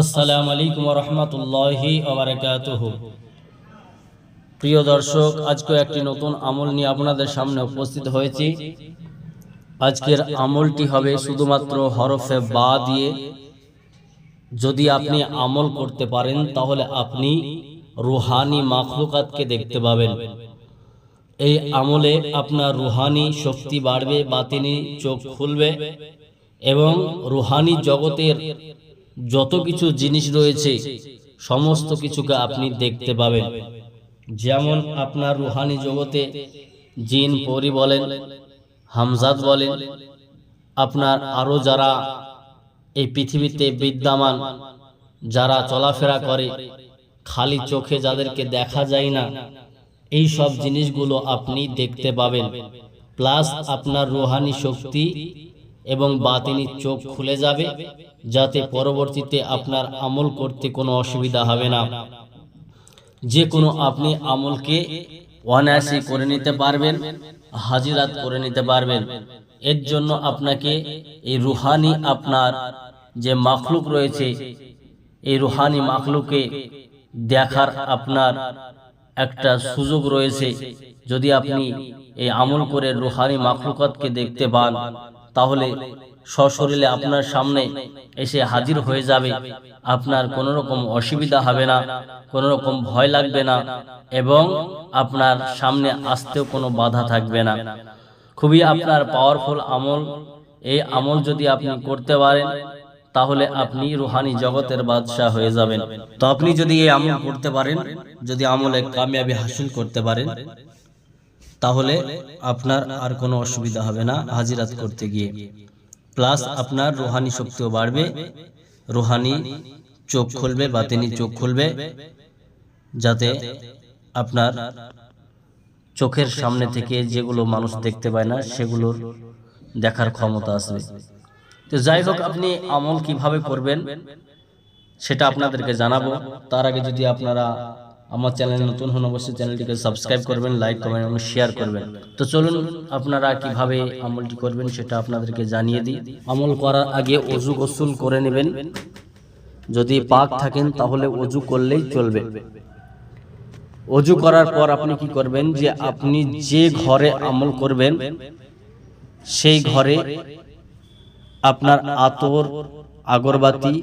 আসসালামু আলাইকুম রহমতুল্লাহি ওবরাকাতুহু। প্রিয় দর্শক, আজকে একটি নতুন আমল নিয়ে আপনাদের সামনে উপস্থিত হয়েছি। আজকের আমলটি হবে শুধুমাত্র হরফে বা দিয়ে। যদি আপনি আমল করতে পারেন, তাহলে আপনি রুহানি মাখলুকাতকে দেখতে পাবেন। এই আমলে আপনার রুহানি শক্তি বাড়বে, বাতিনি চোখ খুলবে এবং রুহানি জগতের যত কিছু জিনিস রয়েছে সমস্ত কিছুকে আপনি দেখতে পাবেন। যেমন আপনার রুহানি জগতে জিন পরি বলেন হামজাদ বলেন আপনার আরও যারা এই পৃথিবীতে বিদ্যমান যারা চলাফেরা করে খালি চোখে যাদেরকে দেখা যায় না এই সব জিনিসগুলো আপনি দেখতে পাবেন। প্লাস আপনার রুহানি শক্তি এবং বাতিনি চোখ খুলে যাবে যাতে পরবর্তীতে আপনার আমল করতে কোনো অসুবিধা হবে না। যে কোনো আপনি আমলকে অনায়াসে করে নিতে পারবেন হাজিরাত করে নিতে পারবেন। এর জন্য আপনাকে এই রুহানি আপনার যে মাখলুক রয়েছে এই রুহানি মাখলুকে দেখার আপনার একটা সুযোগ রয়েছে। যদি আপনি এই আমল করে রুহানি মাখলুকাতকে দেখতে পান তাহলে সশরীরে আপনার সামনে এসে হাজির হয়ে যাবে। আপনার কোনো রকম অসুবিধা হবে না কোনো রকম ভয় লাগবে না এবং আপনার সামনে আসতেও কোনো বাধা থাকবে না। খুবই আপনার পাওয়ারফুল আমল। এই আমল যদি আপনি করতে পারেন, তাহলে আপনি রুহানি জগতের বাদশাহ হয়ে যাবেন। তো আপনি যদি এই আমল করতে পারেন, যদি আমলে কামিয়াবি হাসিল করতে পারেন তাহলে আপনার আর কোনো অসুবিধা হবে না হাজিরাত করতে গিয়ে। প্লাস আপনার রোহানি শক্তিও বাড়বে। রুহানি চোখ খুলবে, বাতিনি চোখ খুলবে, যাতে আপনার চোখের সামনে থেকে যেগুলো মানুষ দেখতে পায় না, সেগুলোর দেখার ক্ষমতা আসবে। তো যাই হোক, আপনি আমল কীভাবে করবেন, সেটা আপনাদেরকে জানাব। তার আগে যদি আপনারা আমার চ্যানেল নতুন হন অবশ্যই চ্যানেলটিকে সাবস্ক্রাইব করবেন লাইক করবেন এবং শেয়ার করবেন। তো চলুন, আপনারা কীভাবে আমলটি করবেন সেটা আপনাদেরকে জানিয়ে দিই। আমল করার আগে অজু গোসল করে নেবেন। যদি পাক থাকেন, তাহলে অজু করলেই চলবে। অজু করার পর আপনি কি করবেন যে আপনি যে ঘরে আমল করবেন, সেই ঘরে আপনার আতর, আগরবাতি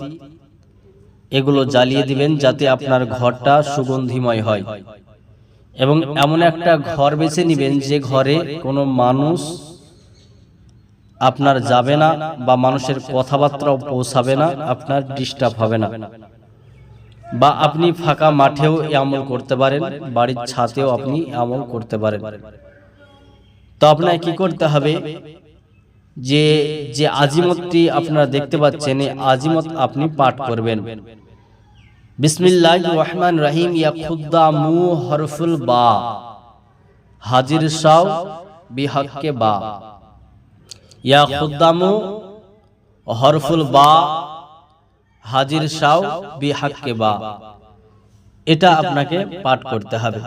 এগুলো জ্বালিয়ে দিবেন যাতে আপনার ঘরটা সুগন্ধিময় হয়। এবং এমন একটা ঘর বেছে নেবেন যে ঘরে কোনো মানুষ আপনার যাবে না বা মানুষের কথাবার্তাও পৌঁছাবে না, আপনার ডিস্টার্ব হবে না। বা আপনি ফাঁকা মাঠেও আমল করতে পারেন, বাড়ির ছাতেও আপনি আমল করতে পারেন। তো আপনাকে কি করতে হবে? যে যে আজিমতটি আপনারা দেখতে পাচ্ছেন, এই আজিমত আপনি পাঠ করবেন। বিসমিল্লাহ রহমান রহিম, ইয়া মু হরফুল বা। হাজির সাও বিহককে বা। ইয়া খুদ্দামু হরফুল বা। হাজির সাও বিহাক্কে বা। এটা আপনাকে পাঠ করতে হবে।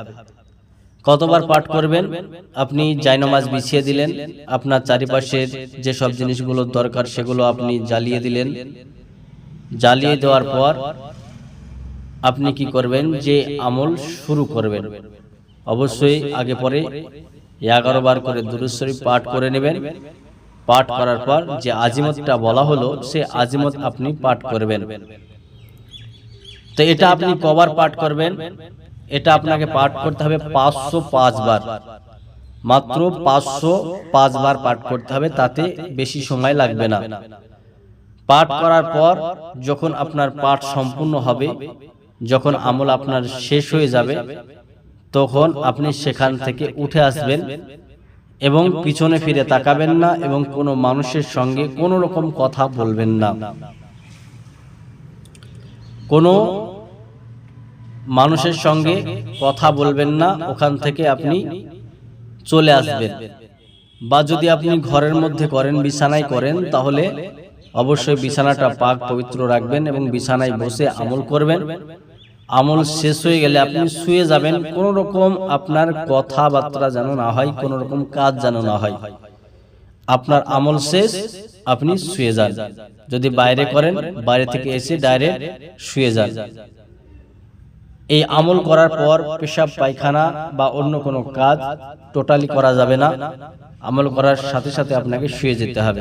কতবার পাঠ করবেন? আপনি জায়নামাজ বিছিয়ে দিলেন। আপনার চারিপাশের যে সব জিনিসগুলো দরকার সেগুলো আপনি জ্বালিয়ে দিলেন। জ্বালিয়ে দেওয়ার পর আপনি কি করবেন যে আমল শুরু করবেন? অবশ্যই আগে পরে এগারো বার করে দুরুশ্বরী পাঠ করে নেবেন। পাঠ করার পর যে আজিমতটা বলা হলো সে আজিমত আপনি পাঠ করবেন। তো এটা আপনি কবার পাঠ করবেন? এটা আপনাকে পাঠ করতে হবে পাঁচশো বার। মাত্র পাঁচশো বার পাঠ করতে হবে, তাতে বেশি সময় লাগবে না। পাঠ করার পর যখন আপনার পাঠ সম্পূর্ণ হবে, যখন আমল আপনার শেষ হয়ে যাবে, তখন আপনি সেখান থেকে উঠে আসবেন এবং পিছনে ফিরে তাকাবেন না এবং কোনো মানুষের সঙ্গে কোনো রকম কথা বলবেন না। কোনো মানুষের সঙ্গে কথা বলবেন না, ওখান থেকে আপনি চলে আসবেন। বা যদি আপনি ঘরের মধ্যে করেন, বিছানায় করেন, তাহলে অবশ্যই বিছানাটা পাক পবিত্র রাখবেন এবং বিছানায় বসে আমল করবেন। আমল শেষ হয়ে গেলে আপনি শুয়ে যাবেন কোন রকম আপনার কথাবার্তা যেন না হয় কোন রকম কাজ যেন না হয়। আপনার আমল শেষ, আপনি শুয়ে যান। যদি বাইরে করেন, বাইরে থেকে এসে ডাইরেক্ট শুয়ে যান। এই আমল করার পর পেশাব পায়খানা বা অন্য কোনো কাজ টোটালি করা যাবে না। আমল করার সাথে সাথে আপনাকে শুয়ে যেতে হবে।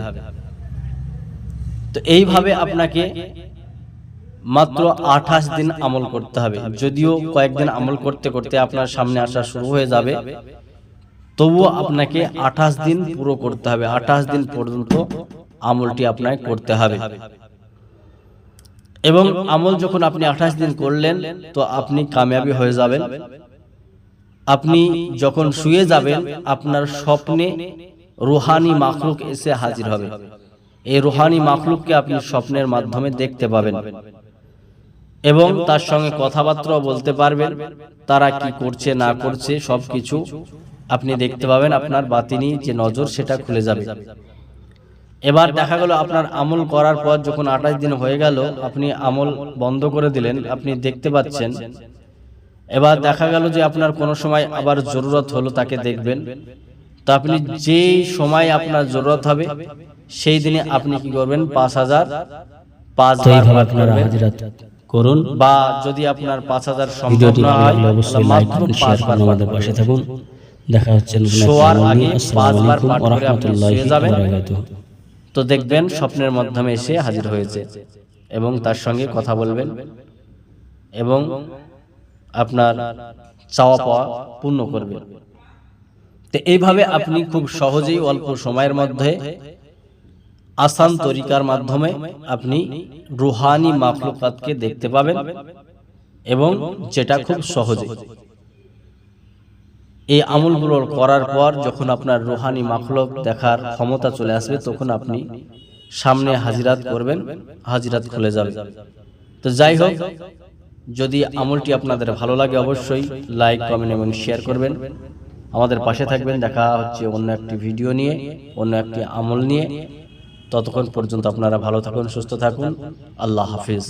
তো এইভাবে আপনাকে মাত্র আঠাশ দিন আমল করতে হবে। যদিও কয়েকদিন আমল করতে করতে আপনার সামনে আসা শুরু হয়ে যাবে, তবুও আপনাকে আঠাশ দিন পুরো করতে হবে। আঠাশ দিন পর্যন্ত আমলটি আপনাকে করতে হবে। এবং আমল যখন আপনি আঠাশ দিন করলেন তো আপনি কামিয়াবি হয়ে যাবেন। আপনি যখন শুয়ে যাবেন আপনার স্বপ্নে রুহানি মাখলুক এসে হাজির হবে। এই রুহানি মাখলুককে আপনি স্বপ্নের মাধ্যমে দেখতে পাবেন। এবং তার সঙ্গে কথাবার্তাও বলতে পারবেন। তারা কি করছে না করছে সবকিছু আপনি দেখতে পাবেন আপনার বাতিনি যে নজর সেটা খুলে যাবে। এবার দেখা গেল আপনার আমল করার পর যখন আঠাশ দিন হয়ে গেল আপনি আমল বন্ধ করে দিলেন আপনি দেখতে পাচ্ছেন। এবার দেখা গেল যে আপনার কোনো সময় আবার জরুরত হলো তাকে দেখবেন। তো আপনি যেই সময় আপনার জরুরত হবে সেই দিনে আপনি কি করবেন? পাঁচ হাজার পাঁচ করুন। বা যদি আপনার পাঁচ হাজার সম্ভব না হয় আমাদের পাশে থাকুন। দেখা হচ্ছে শোয়ার আগে পাঁচবার পাঠ করে আপনি শুয়ে যাবেন। তো দেখবেন স্বপ্নের মাধ্যমে এসে হাজির হয়েছে এবং তার সঙ্গে কথা বলবেন এবং আপনার চাওয়া পাওয়া পূর্ণ করবেন। তো এইভাবে আপনি খুব সহজেই অল্প সময়ের মধ্যে আসান তরিকার মাধ্যমে আপনি রুহানি মাখলুকাতকে দেখতে পাবেন এবং যেটা খুব সহজে। এই আমলগুলো করার পর যখন আপনার রুহানি মাখলুক দেখার ক্ষমতা চলে আসবে, তখন আপনি সামনে হাজিরাত করবেন, হাজিরাত খুলে যাবে। তো যাই হোক, যদি আমলটি আপনাদের ভালো লাগে অবশ্যই লাইক, কমেন্ট এবং শেয়ার করবেন। আমাদের পাশে থাকবেন, দেখা হচ্ছে অন্য একটি ভিডিও নিয়ে, অন্য একটি আমল নিয়ে। ততক্ষণ পর্যন্ত আপনারা ভালো থাকুন, সুস্থ থাকুন। আল্লাহ হাফিজ।